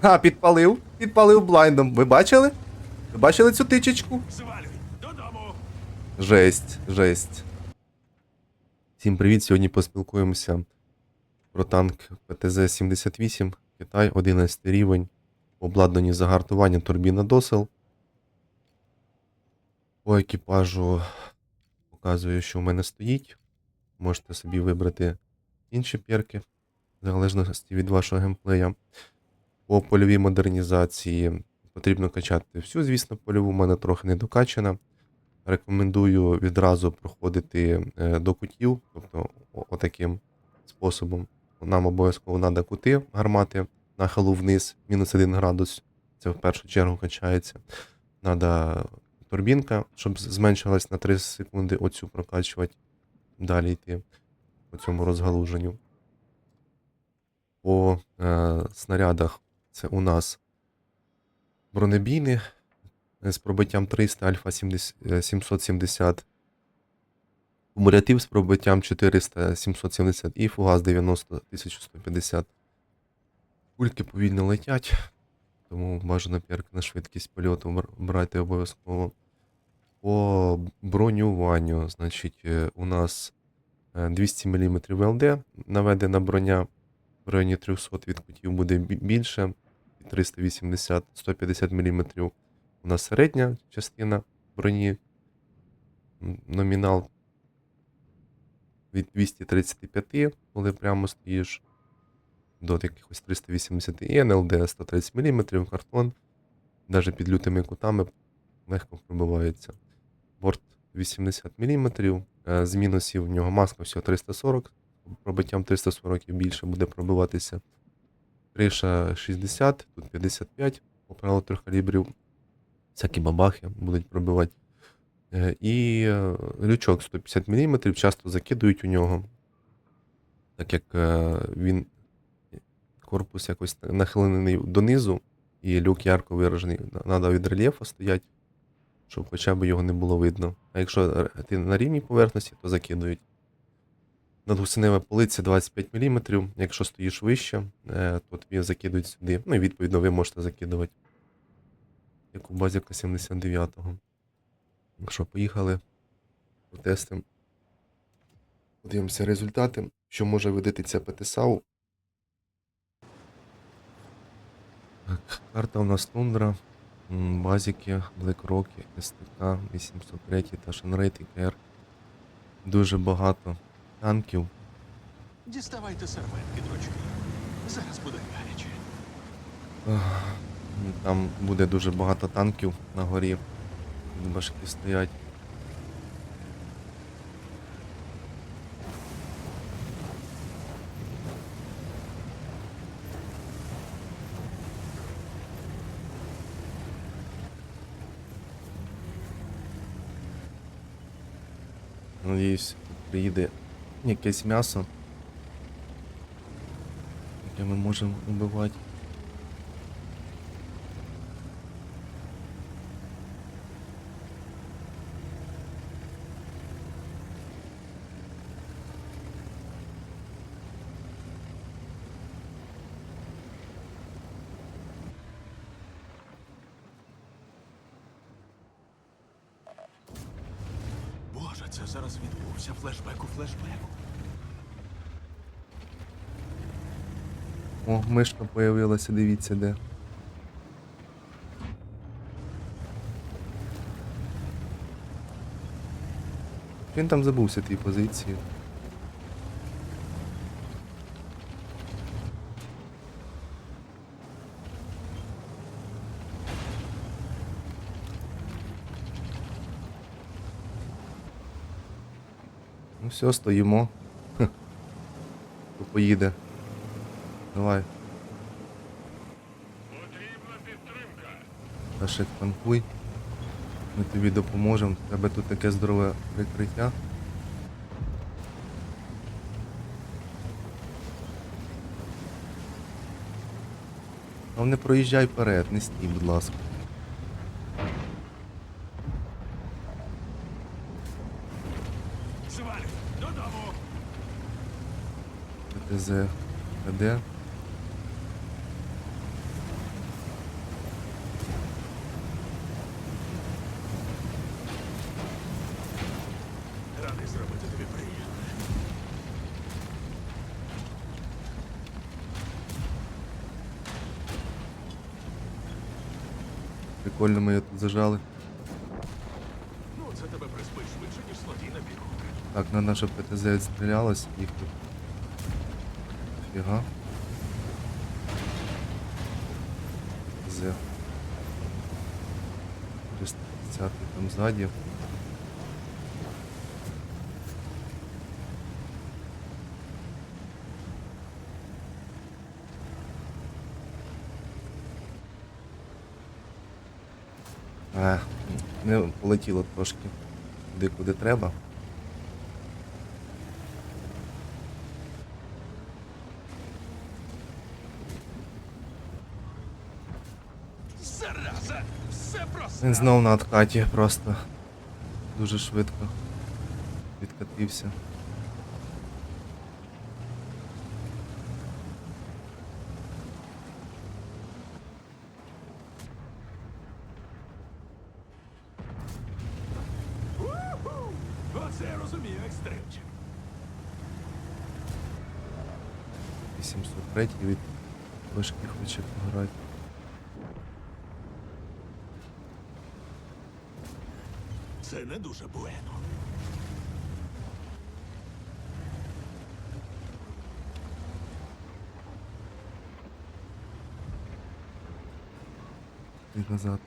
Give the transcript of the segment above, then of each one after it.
А, підпалив, підпалив блайндом. Ви бачили? Ви бачили цю тичечку? Жесть, жесть. Всім привіт! Сьогодні поспілкуємося про танк ПТЗ-78, Китай, 11 рівень, обладнані загартування турбіна досел. По екіпажу показую, що в мене стоїть. Можете собі вибрати інші перки, в залежності від вашого геймплея. По польовій модернізації потрібно качати всю, звісно, польову, в мене трохи не докачана. Рекомендую відразу проходити е, до кутів, тобто отаким способом. Нам обов'язково треба кути гармати нахилу вниз, мінус 1 градус. Це в першу чергу качається. Треба турбінка, щоб зменшилась на 3 секунди, оцю прокачувати. Далі йти по цьому розгалуженню. По е, снарядах це у нас бронебійні з пробиттям 300 альфа 70, е, 770. Кумулятив з пробиттям 400 770 і фугас 90 1150. Кульки повільно летять, тому бажано на швидкість польоту брати обов'язково. По бронюванню, значить, е, у нас е, 200 мм ЛД наведена броня. В районі 300 від кутів буде більше. 380 150 мм у нас середня частина броні. Номінал від 235, коли прямо стоїш, до якихось 380 і НЛД 130 мм, картон, навіть під лютими кутами легко пробивається. Борт 80 мм, з мінусів в нього маска всього 340, пробиттям 340 і більше буде пробиватися. Криша 60, тут 55, по правилу трьох калібрів. Всякі бабахи будуть пробивати. Е, І е, лючок 150 мм часто закидують у нього, так як е, він корпус якось нахилений донизу, і люк ярко виражений. Треба від рельєфу стоять, щоб хоча б його не було видно. А якщо ти на рівній поверхності, то закидують. Надгусинева полиця 25 мм. Якщо стоїш вище, е, то тобі закидують сюди. Ну і відповідно ви можете закидувати. Як у базіка 79-го. Ну що, поїхали. Протестимо. Подивимося результати. Що може видати ця ПТСАУ. Карта у нас тундра. Базіки, Блекроки, СТК, 803 та Шанрейт ІКР. Дуже багато танків. Діставайте серветки, дочки. Зараз буде гаряче. Там буде дуже багато танків на горі. Башки стоять. Якесь м'ясо, яке ми можемо вбивати. Боже, це зараз відбувся флешбек у флешбеку. О, мишка появилася, дивіться де. Він там забувся твій позиції. Все, стоїмо. Хе. Хто поїде. Давай. Потрібна підтримка. Дашик, танкуй. Ми тобі допоможемо. У тебе тут таке здорове прикриття. А не проїжджай вперед, не стій, будь ласка. ПЗД. Прикольно ми ее тут зажали. Ну, це тебе приспить швидше, ніж злодій на бігу. Так, на наше ПТЗ відстрілялось і Фіга. ПТЗ. 350 там ззаді. А, не полетіло трошки. Туди, куди треба. Зараза! Все просто! Він знов на откаті просто дуже швидко відкатився. Оце розумію, екстримчик. 803 від вишки хоче пограти. Це не дуже буено. Назад.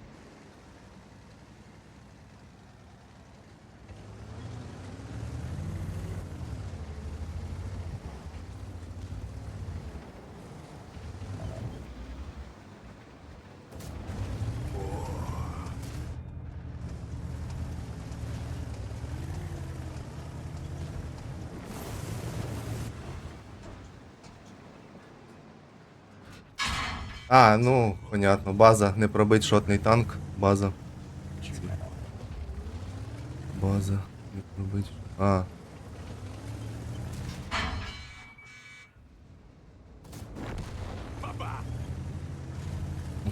А, ну, понятно, база, не пробить шотний танк, база. База, не пробить. А.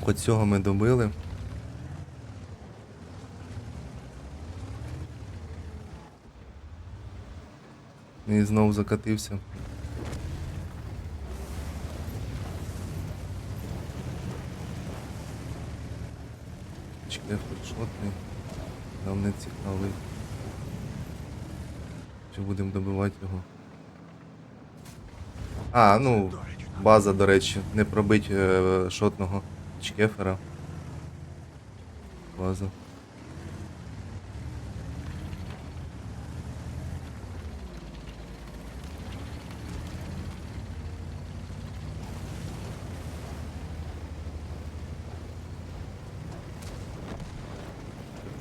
Ну, цього ми добили. І знову закатився. Чекай, фотшотний. Нам не цікавий. Чи будемо добивати його? А, ну, база, до речі, не пробить е, шотного чкефера. База.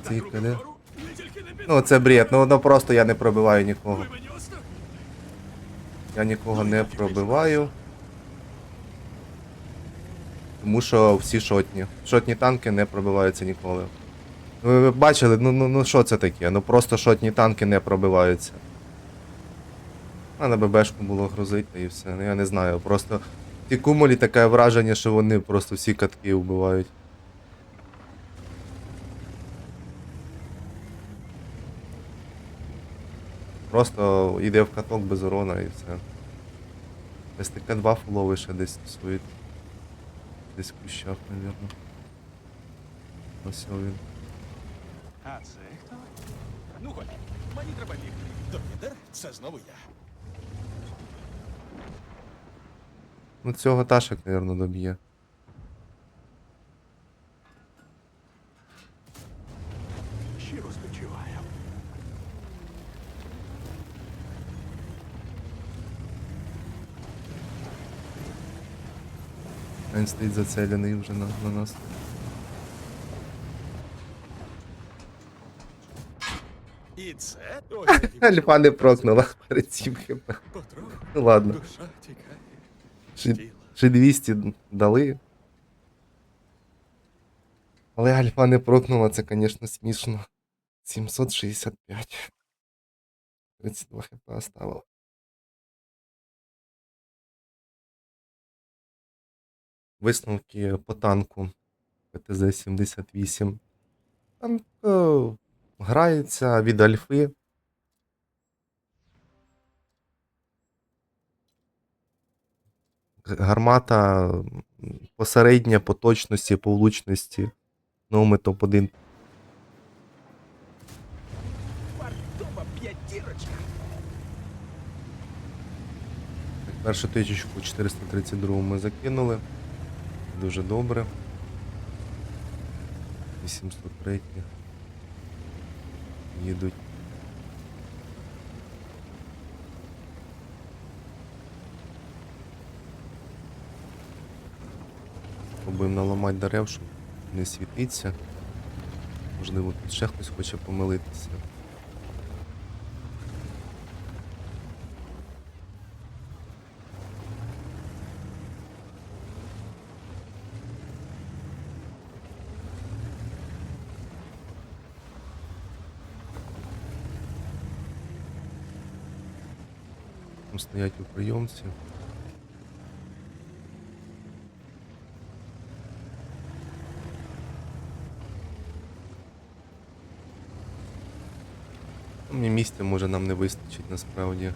так, руки Цікаве. вгору. Не тільки Ну, це бред, ну, ну просто я не пробиваю нікого. Я нікого не пробиваю. Тому що всі шотні. Шотні танки не пробиваються ніколи. Ну, Ви ви бачили, ну ну ну що це таке? Ну просто шотні танки не пробиваються. А на ББшку було грузити і все. Ну я не знаю. Просто ті кумулі таке враження, що вони просто всі катки вбивають. Просто йде в каток без урона і все. СТК-2 фуловий ще десь стоїть. Десь в кущах, мабуть. Ось він. А це хто? Ну, ходь, мені треба бігти. Домідер, це знову я. Ну цього Ташик, мабуть, доб'є. Стоїть зацелений вже на, на нас. І це? Альфа не прокнула перед цим хп. Ну ладно. душа тікає. Чи, з 200 дали. Але альфа не прокнула, це, звісно, смішно. 765. 32 хп оставила. Висновки по танку ПТЗ-78. Танк е, грається від альфи. Гармата посередня по точності, по влучності Ну, ми топ-1 Фартова п'ятірочка. Так, першу тичечку 432 ми закинули. Дуже добре. 803. Їдуть. Спробуємо наламати дерев, щоб не світиться. Можливо, тут ще хтось хоче помилитися. Там стоять у прийомці. Ну, Мені місця може нам не вистачить насправді.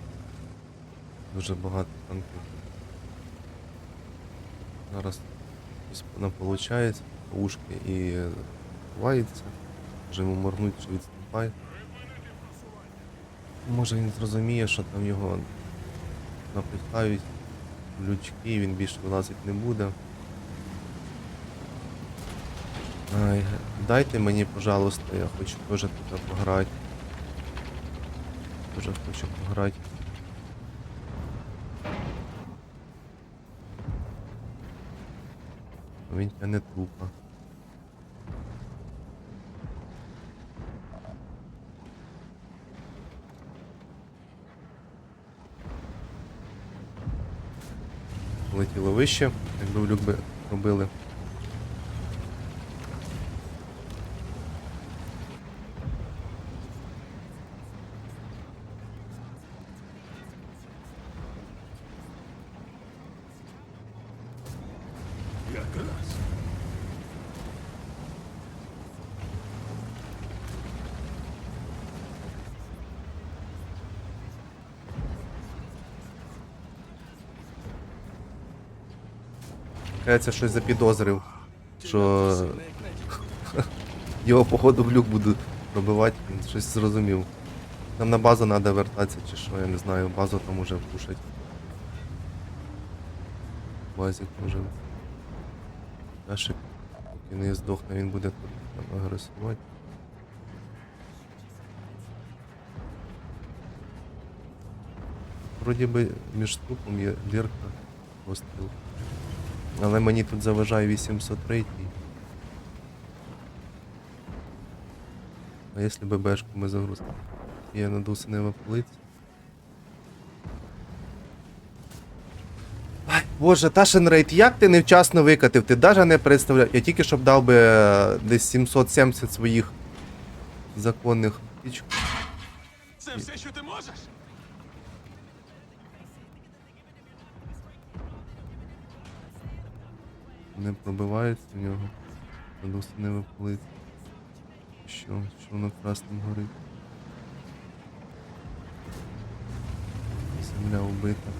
Дуже багато танків. Зараз вона виходить, ушки і ховається. Може йому моргнуть, що відступає. Може він зрозуміє, що там його напихають лючки, він більше вилазить не буде. Ай, дайте мені, пожалуйста, я хочу теж тут пограти. Дуже хочу пограти. Він тяне трупа. Летіло вище, якби в люк би робили. Кажеться, щось запідозрив, що його походу в люк буду пробивати, він щось зрозумів. Нам на базу треба вертатися чи що, я не знаю, базу там уже пушать. Базик може. Нашик, поки не здохне, він буде тут там агресувати. Вроді би між трупом є дірка, постріл. Але мені тут заважає 803. А якщо ББшку ми загрузимо? Я надуся не виплить. Ай, Боже, Ташенрейд, як ти невчасно викатив? Ти навіть не представляєш. Я тільки щоб дав би е, десь 770 своїх законних. Це все, що ти можеш? Не пробивається в нього. Надуся не виплить. Що? Що воно красним горить? Земля убита.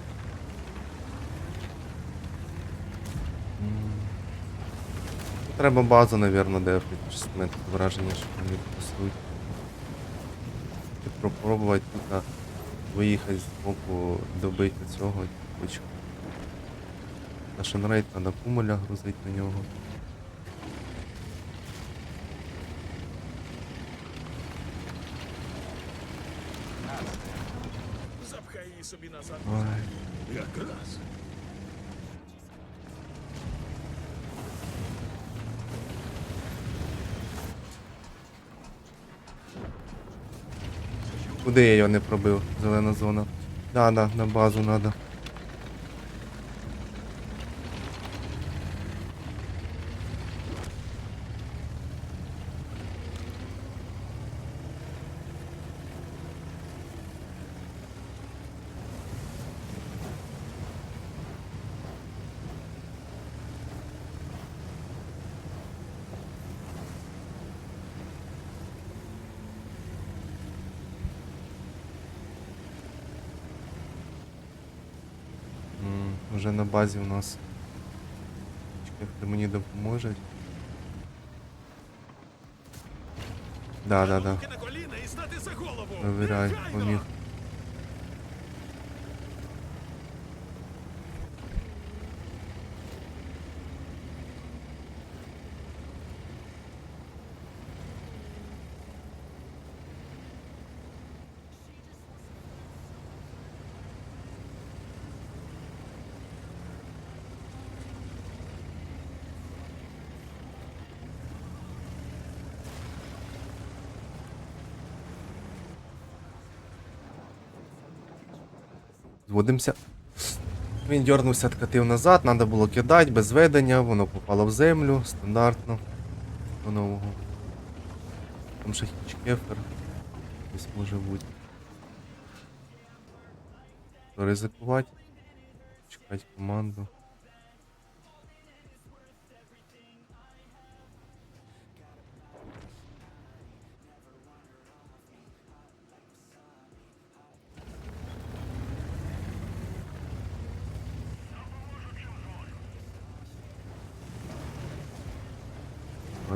Треба базу, дефати. Щось у мене враження, що вони відпасують. І тут виїхати з боку добити цього типочка. На шенрейт треба кумуля грузити на нього. Запхай її собі назад. Ой. Якраз. Куди я його не пробив? Зелена зона. Да, да, на базу надо. вже на базі у нас. Чекай, хто мені допоможе. Да, да, да. Довіряй, поміг. Зводимося. Він дернувся, откатив назад, треба було кидати без ведення, воно попало в землю, стандартно. До нового. Там ще хічкефер. Десь може бути. Ризикувати. Чекати команду.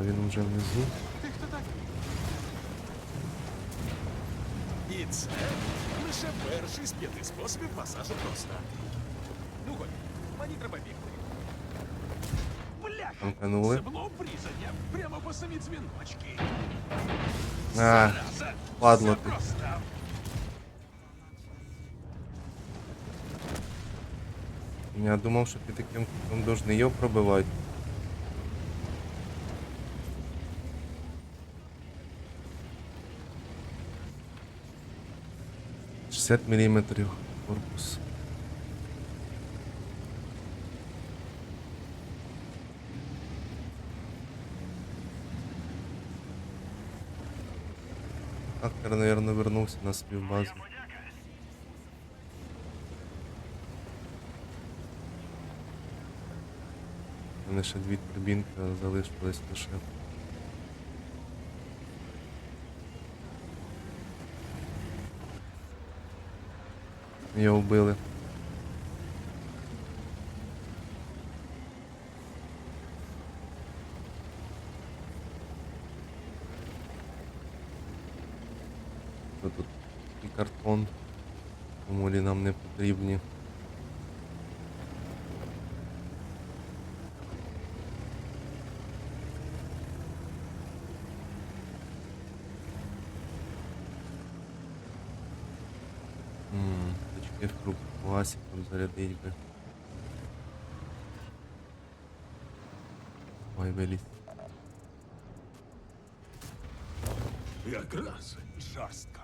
А він вже внизу. Ти хто такий? І це лише перший з п'яти способів масажу проста. Ну хоч, мені треба бігти. Бляха! Тамканули. Це було обрізання прямо по самі дзвіночки. А, Зараза! падло Все ти. просто. Я думав, що ти таким кутом должен його пробивати. Шістдесят міліметрів корпус. Актер, наверное, вернувся на свою базу. У мене ще дві турбінки залишились лише. Його вбили. Тут і картон. тому нам не потрібні. Класиком зарядить би. Ой, виліз. Якраз жорстко.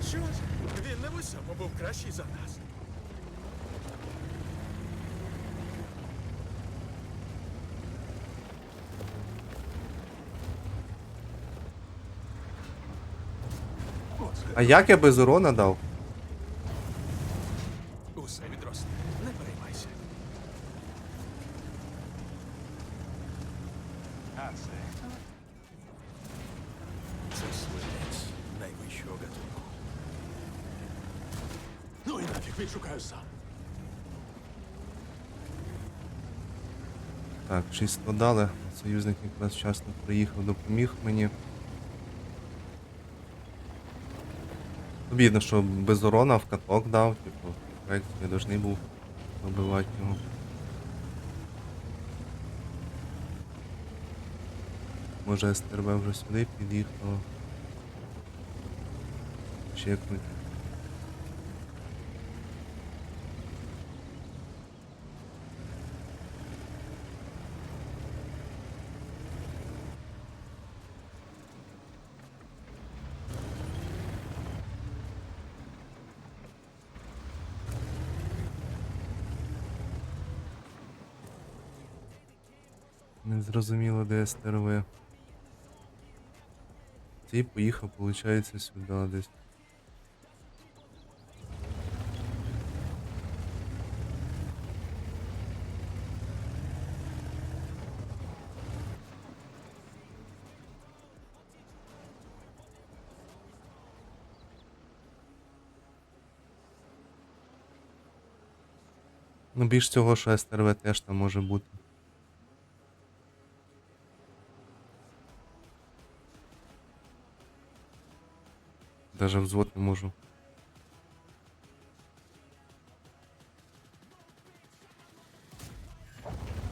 Що ж, він не в усьому був кращий за нас. Оце А як я без урона дав? Усе відросте. Не переймайся. А це? Це свинець найвищого гатунку. Ну і нафіг відшукаю сам. Так, 600 дали. Союзник якраз вчасно приїхав, допоміг мені. Обідно, що без урона в каток дав, типу, проект я должний був добивати його. Може СТРБ вже сюди під'їхало. Чекнуть. зрозуміло, де СТРВ. Цей поїхав, виходить, сюди десь. Ну, більш цього, що СТРВ теж там може бути. Даже взвод не можу.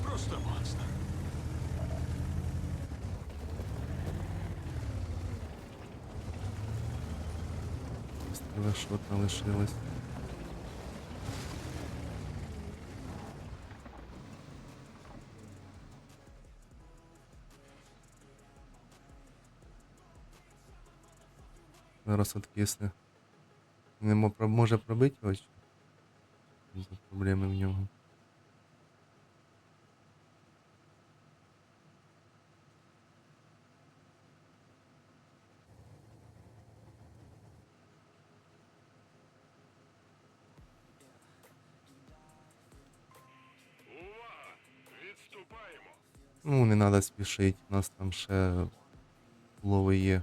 Просто монстр. Шота лишилось. Зараз откисне. Не може пробити? За проблеми в нього. Ну, не треба спішити. У нас там ще лови є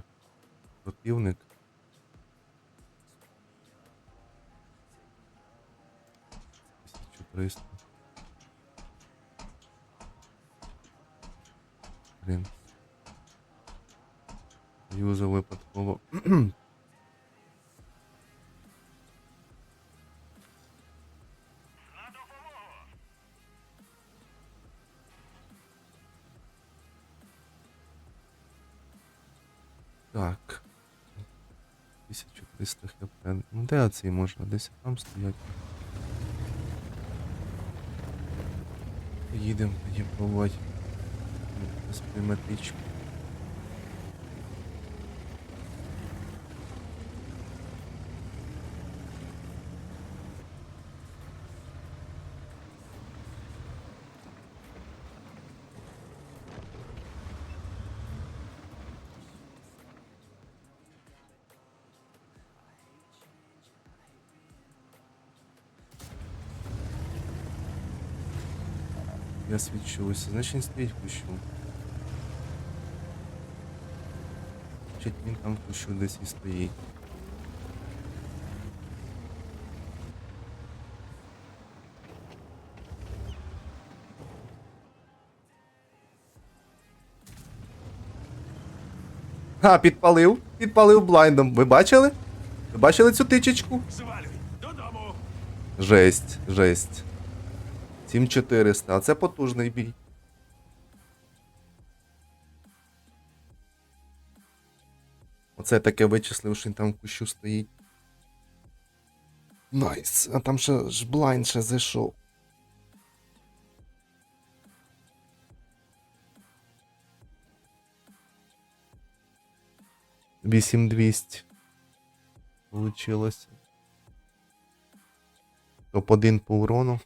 противник. Тисячу триста. Блін. Юзав випадково. Так. 1300 хп. Ну де цей можна? Десь там стоять. Їдемо тоді пробувати. Без Я свідчуся. Значить він в кущу. Значить він там кущу десь і стоїть. А, підпалив. Підпалив блайндом. Ви бачили? Ви бачили цю тичечку? Жесть, жесть. 7400, а це потужний бій. Оце таке вичислив, що він там в кущу стоїть. Найс, а там ще ж блайнд ще зайшов. Вісім двісті. Получилось. Топ-1 по урону.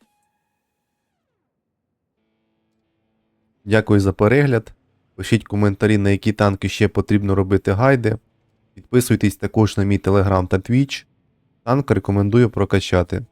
Дякую за перегляд. Пишіть коментарі, на які танки ще потрібно робити гайди. Підписуйтесь також на мій телеграм та твіч. Танк рекомендую прокачати.